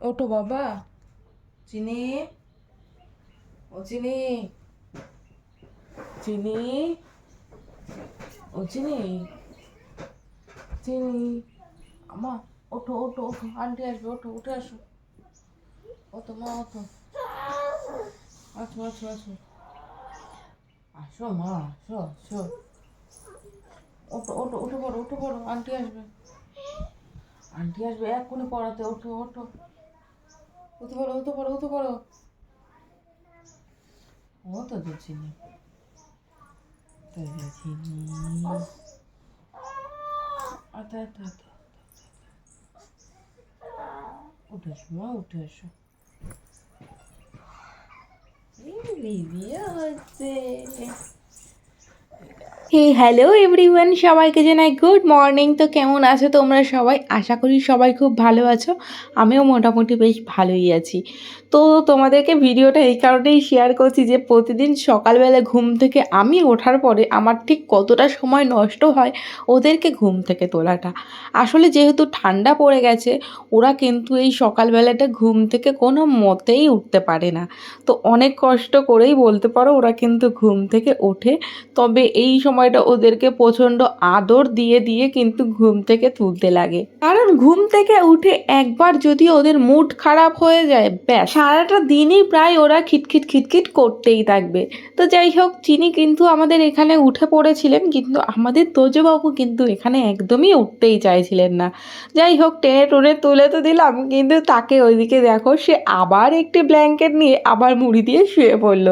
ওঠো বাবা। চিনি। ও চিনি। চিনি। ও চিনি। চিনি। আমা, ওঠো ওঠো ওঠো, আন্টি আসবে, ওঠো, উঠে আসো। ওঠো মা, ওঠো। আসো আসো আসো। আসো মা, আসো আসো। ওঠো ওঠো, উঠে পড়ো উঠে পড়ো, আন্টি আসবে। আন্টি আসবে, এক্ষুনি পড়াতে, ওঠো ওঠো। উঠে পড়ো উঠে পড়ো উঠে পড়ো ও তো চিনি তো চিনি আচ্ছা আচ্ছা আচ্ছা উঠে এসো মা উঠে এসো এই বেবি হচ্ছে হে হ্যালো এভরিওয়ান সবাইকে জানাই গুড মর্নিং তো কেমন আছো তোমরা সবাই? আশা করি সবাই খুব ভালো আছো। আমিও মোটামুটি বেশ ভালোই আছি। তো তোমাদেরকে ভিডিওটা এই কারণেই শেয়ার করছি যে, প্রতিদিন সকালবেলা ঘুম থেকে আমি ওঠার পরে আমার ঠিক কতটা সময় নষ্ট হয় ওদেরকে ঘুম থেকে তোলাটা। আসলে যেহেতু ঠান্ডা পড়ে গেছে, ওরা কিন্তু এই সকালবেলাটা ঘুম থেকে কোনো মতেই উঠতে পারে না। তো অনেক কষ্ট করেই বলতে পারো ওরা কিন্তু ঘুম থেকে ওঠে। তবে এই সময়টা ওদেরকে প্রচণ্ড আদর দিয়ে দিয়ে কিন্তু ঘুম থেকে তুলতে লাগে। কারণ ঘুম থেকে উঠে একবার যদি ওদের মুড খারাপ হয়ে যায়, ব্যাস। সারাটা দিনই প্রায় ওরা খিটখিট খিটখিট করতেই থাকবে। তো যাই হোক চিনি কিন্তু আমাদের এখানে উঠে পড়েছিলেন, কিন্তু আমাদের তোজবাবু কিন্তু এখানে একদমই উঠতেই চাইছিলেন না। যাই হোক, টেনে টুনে তুলে তো দিলাম, কিন্তু তাকে ওইদিকে দেখো, সে আবার একটি ব্ল্যাঙ্কেট নিয়ে আবার মুড়ি দিয়ে শুয়ে পড়ল।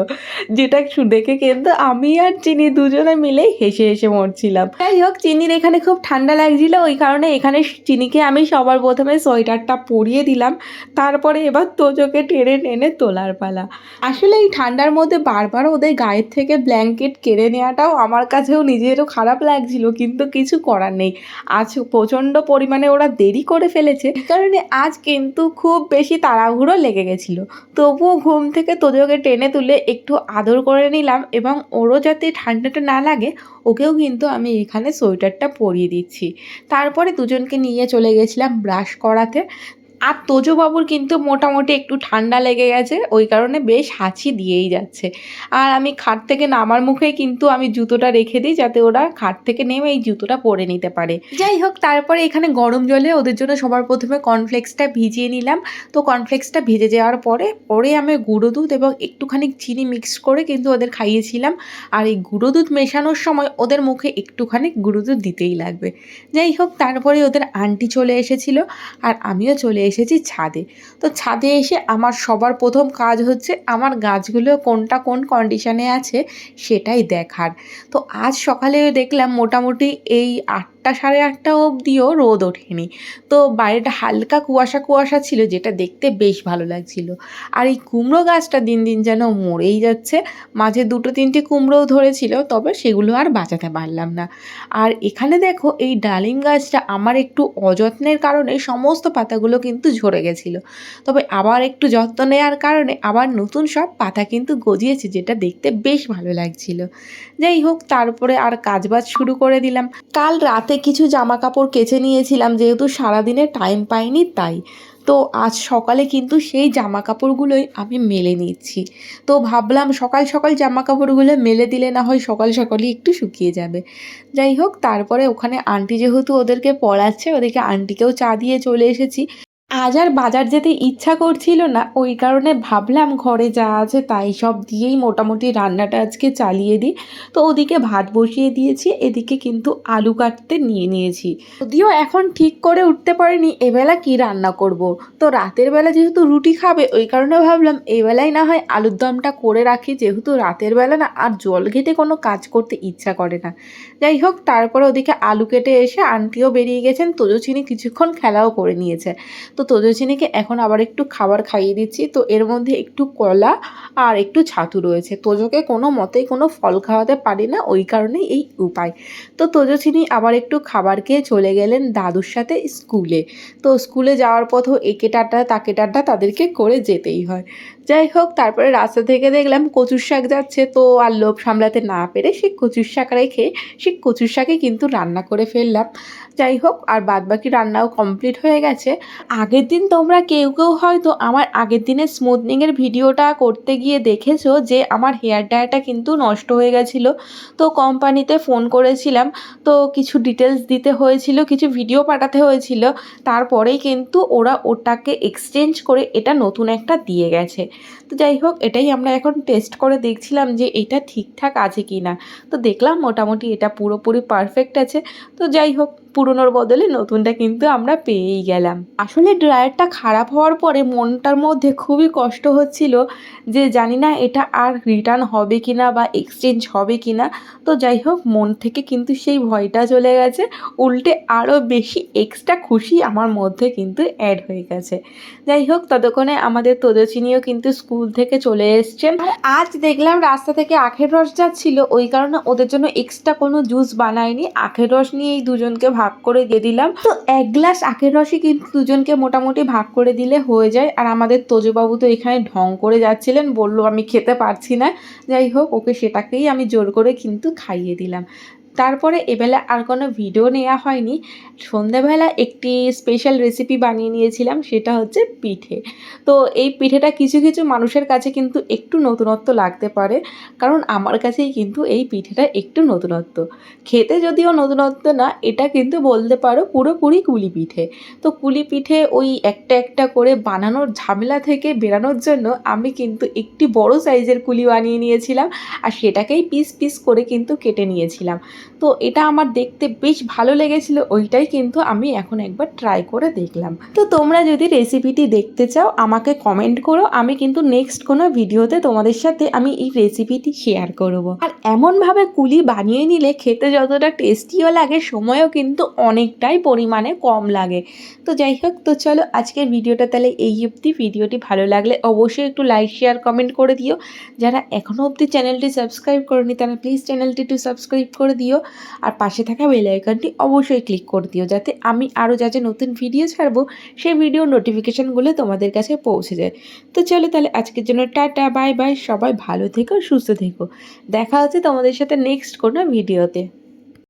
যেটা দেখে কিন্তু আমি আর চিনি দুজনে মিলে হেসে হেসে মরছিলাম। যাই হোক, চিনির এখানে খুব ঠান্ডা লাগছিল, ওই কারণে এখানে চিনিকে আমি সবার প্রথমে সোয়েটারটা পরিয়ে দিলাম। তারপরে এবার তোজোকে টেনে টেনে তোলার পালা। আসলে এই ঠান্ডার মধ্যে বারবার ওদের গায়ের থেকে ব্ল্যাঙ্কেট কেড়ে নেওয়াটাও আমার কাছেও নিজেরও খারাপ লাগছিল, কিন্তু কিছু করার নেই। আজ প্রচণ্ড পরিমাণে ওরা দেরি করে ফেলেছে কারণে আজ কিন্তু খুব বেশি তাড়াহুড়ো লেগে গেছিল। তবুও ঘুম থেকে তোজোকে টেনে তুলে একটু আদর করে নিলাম এবং ওরও যাতে ঠান্ডাটা না লাগে ওকেও কিন্তু আমি এখানে সোয়েটারটা পরিয়ে দিচ্ছি। তারপরে দুজনকে নিয়ে চলে গেছিলাম ব্রাশ করাতে। আর তোজো বাবুর কিন্তু মোটামুটি একটু ঠান্ডা লেগে গেছে, ওই কারণে বেশ হাঁচি দিয়েই যাচ্ছে। আর আমি খাট থেকে নামার মুখে কিন্তু আমি জুতোটা রেখে দিই যাতে ওরা খাট থেকে নেমে এই জুতোটা পরে নিতে পারে। যাই হোক, তারপরে এখানে গরম জলে ওদের জন্য সবার প্রথমে কর্নফ্লেক্সটা ভিজিয়ে নিলাম। তো কর্নফ্লেক্সটা ভেজে যাওয়ার পরে পরে আমি গুঁড়ো দুধ এবং একটুখানি চিনি মিক্স করে কিন্তু ওদের খাইয়েছিলাম। আর এই গুঁড়ো দুধ মেশানোর সময় ওদের মুখে একটুখানি গুঁড়ো দুধ দিতেই লাগবে। যাই হোক, তারপরে ওদের আন্টি চলে এসেছিল, আর আমিও চলে এসেছি ছাদে। তো ছাদে এসে আমার সবার প্রথম কাজ হচ্ছে আমার গাছগুলো কোনটা কোন কন্ডিশনে আছে সেটাই দেখার। তো আজ সকালে দেখলাম মোটামুটি এই আটটা সাড়ে আটটা অবধিও রোদ ওঠেনি। তো বাইরেটা হালকা কুয়াশা কুয়াশা ছিল, যেটা দেখতে বেশ ভালো লাগছিল। আর এই কুমড়ো গাছটা দিন দিন যেন মরেই যাচ্ছে। মাঝে দুটো তিনটে কুমড়োও ধরেছিল, তবে সেগুলো আর বাঁচাতে পারলাম না। আর এখানে দেখো, এই ডালিম গাছটা আমার একটু অযত্নের কারণে সমস্ত পাতাগুলো কিন্তু ঝরে গেছিল। তবে আবার একটু যত্ন নেওয়ার কারণে আবার নতুন সব পাতা কিন্তু গজিয়েছে, যেটা দেখতে বেশ ভালো লাগছিল। যাই হোক, তারপরে আর কাজবাজ শুরু করে দিলাম। কাল রাতে কিছু জামা কাপড় কেচে নিয়েছিলাম, যেহেতু সারাদিনে টাইম পাইনি তাই। তো আজ সকালে কিন্তু সেই জামা কাপড়গুলোই আমি মেলে নিচ্ছি। তো ভাবলাম সকাল সকাল জামা কাপড়গুলো মেলে দিলে না হয় সকাল সকালই একটু শুকিয়ে যাবে। যাই হোক, তারপরে ওখানে আন্টি যেহেতু ওদেরকে পড়াচ্ছে, ওদেরকে আন্টিকেও চা দিয়ে চলে এসেছি। আজ আর বাজার যেতে ইচ্ছা করছিল না, ওই কারণে ভাবলাম ঘরে যা আছে তাই সব দিয়েই মোটামুটি রান্নাটা আজকে চালিয়ে দিই। তো ওদিকে ভাত বসিয়ে দিয়েছি, এদিকে কিন্তু আলু কাটতে নিয়ে নিয়েছি। যদিও এখন ঠিক করে উঠতে পারিনি, এবেলা কি রান্না করব। তো রাতের বেলা যেহেতু রুটি খাবে, ওই কারণে ভাবলাম এবেলায় না হয় আলুর দমটা করে রাখি, যেহেতু রাতের বেলা না আর জল ঘেটে কোনো কাজ করতে ইচ্ছা করে না। যাই হোক, তারপরে ওদিকে আলু কেটে এসে আন্টিও বেরিয়ে গেছেন তোজোচিনি কিছুক্ষণ খেলাও করে নিয়েছে। তো তোজোচিনিকে এখন আবার একটু খাবার খাইয়ে দিচ্ছি। তো এর মধ্যে একটু কলা আর একটু ছাতু রয়েছে। তোজোকে কোনো মতেই কোনো ফল খাওয়াতে পারি না, ওই কারণেই এই উপায়। তো তোজোচিনি আবার একটু খাবার খেয়ে চলে গেলেন দাদুর সাথে স্কুলে। তো স্কুলে যাওয়ার পথও একে টাটা, তাকে টাটা তাদেরকে করে যেতেই হয়। যাই হোক, তারপরে রাস্তা থেকে দেখলাম কচুর শাক যাচ্ছে। তো আর লোভ সামলাতে না পেরে সেই কচুর শাক রেখে সেই কচুর শাকে কিন্তু রান্না করে ফেললাম। যাই হোক, আর বাদবাকি রান্নাও কমপ্লিট হয়ে গেছে। আগের দিন তোমরা কেউ কেউ হয়তো আমার আগের দিনের স্মুথনিংয়ের ভিডিওটা করতে গিয়ে দেখেছ যে আমার হেয়ার ড্রায়ারটা কিন্তু নষ্ট হয়ে গেছিল। তো কোম্পানিতে ফোন করেছিলাম, তো কিছু ডিটেলস দিতে হয়েছিল, কিছু ভিডিও পাঠাতে হয়েছিল। তারপরেই কিন্তু ওরা ওটাকে এক্সচেঞ্জ করে এটা নতুন একটা দিয়ে গেছে। তো যাই হোক, এটাই আমরা এখন টেস্ট করে দেখছিলাম যে এটা ঠিকঠাক আছে কি না তো দেখলাম মোটামুটি এটা পুরোপুরি পারফেক্ট আছে। তো যাই হোক পুরনোর বদলে নতুনটা কিন্তু আমরা পেয়েই গেলাম। আসলে ড্রায়ারটা খারাপ হওয়ার পরে মনটার মধ্যে খুবই কষ্ট হচ্ছিল যে জানি না এটা আর রিটার্ন হবে কি না বা এক্সচেঞ্জ হবে কি না তো যাই হোক, মন থেকে কিন্তু সেই ভয়টা চলে গেছে। উল্টে আরও বেশি এক্সট্রা খুশি আমার মধ্যে কিন্তু অ্যাড হয়ে গেছে। যাই হোক, ততক্ষণে আমাদের তোদচিনিও কিন্তু স্কুল থেকে চলে এসছেন আজ দেখলাম রাস্তা থেকে আখের রস যাচ্ছিল। ওই কারণে ওদের জন্য এক্সট্রা কোনো জুস বানায়নি। আখের রস নিয়েই দুজনকে ভাগ করে দিয়ে দিলাম। তো এক গ্লাস আখের রসই কিন্তু দুজনকে মোটামুটি ভাগ করে দিলে হয়ে যায়। আর আমাদের তোজবাবু তো এখানে ঢং করে যাচ্ছিলেন, বলল আমি খেতে পারছি না। যাই হোক, ওকে সেটাকেই আমি জোর করে কিন্তু খাইয়ে দিলাম। তারপরে এবেলা আর কোনো ভিডিও নেওয়া হয়নি। সন্ধেবেলা একটি স্পেশাল রেসিপি বানিয়ে নিয়েছিলাম, সেটা হচ্ছে পিঠে। তো এই পিঠেটা কিছু কিছু মানুষের কাছে কিন্তু একটু নতুনত্ব লাগতে পারে, কারণ আমার কাছেই কিন্তু এই পিঠেটা একটু নতুনত্ব। খেতে যদিও নতুনত্ব না, এটা কিন্তু বলতে পারো পুরোপুরি কুলি পিঠে। তো কুলি পিঠে ওই একটা একটা করে বানানোর ঝামেলা থেকে বেরানোর জন্য আমি কিন্তু একটি বড় সাইজের কুলি বানিয়ে নিয়েছিলাম, আর সেটাকেই পিস পিস করে কিন্তু কেটে নিয়েছিলাম। তো এটা আমার দেখতে বেশ ভালো লেগেছিল, ওইটাই কিন্তু আমি এখন একবার ট্রাই করে দেখলাম। তো তোমরা যদি রেসিপিটি দেখতে চাও, আমাকে কমেন্ট করো, আমি কিন্তু নেক্সট কোনো ভিডিওতে তোমাদের সাথে আমি এই রেসিপিটি শেয়ার করব। আর এমনভাবে কুলি বানিয়ে নিলে খেতে যতটা টেস্টিও লাগে, সময়ও কিন্তু অনেকটাই পরিমাণে কম লাগে। তো যাই হোক, তো চলো আজকের ভিডিওটা তাহলে এই অবধি। ভিডিওটি ভালো লাগলে অবশ্যই একটু লাইক শেয়ার কমেন্ট করে দিও। যারা এখনও অবধি চ্যানেলটি সাবস্ক্রাইব করনি, তারা প্লিজ চ্যানেলটি একটু সাবস্ক্রাইব করে দিও। আর পাশে থাকা বেল অবশ্যই ক্লিক করে দিও, যাতে আমি আরও যা যা নতুন ভিডিও ছাড়বো, সেই ভিডিও নোটিফিকেশানগুলো তোমাদের কাছে পৌঁছে যায়। তো চলো তাহলে আজকের জন্য টাটা বাই বাই সবাই ভালো থেকো, সুস্থ থেকো। দেখা হচ্ছে তোমাদের সাথে নেক্সট কোনো ভিডিওতে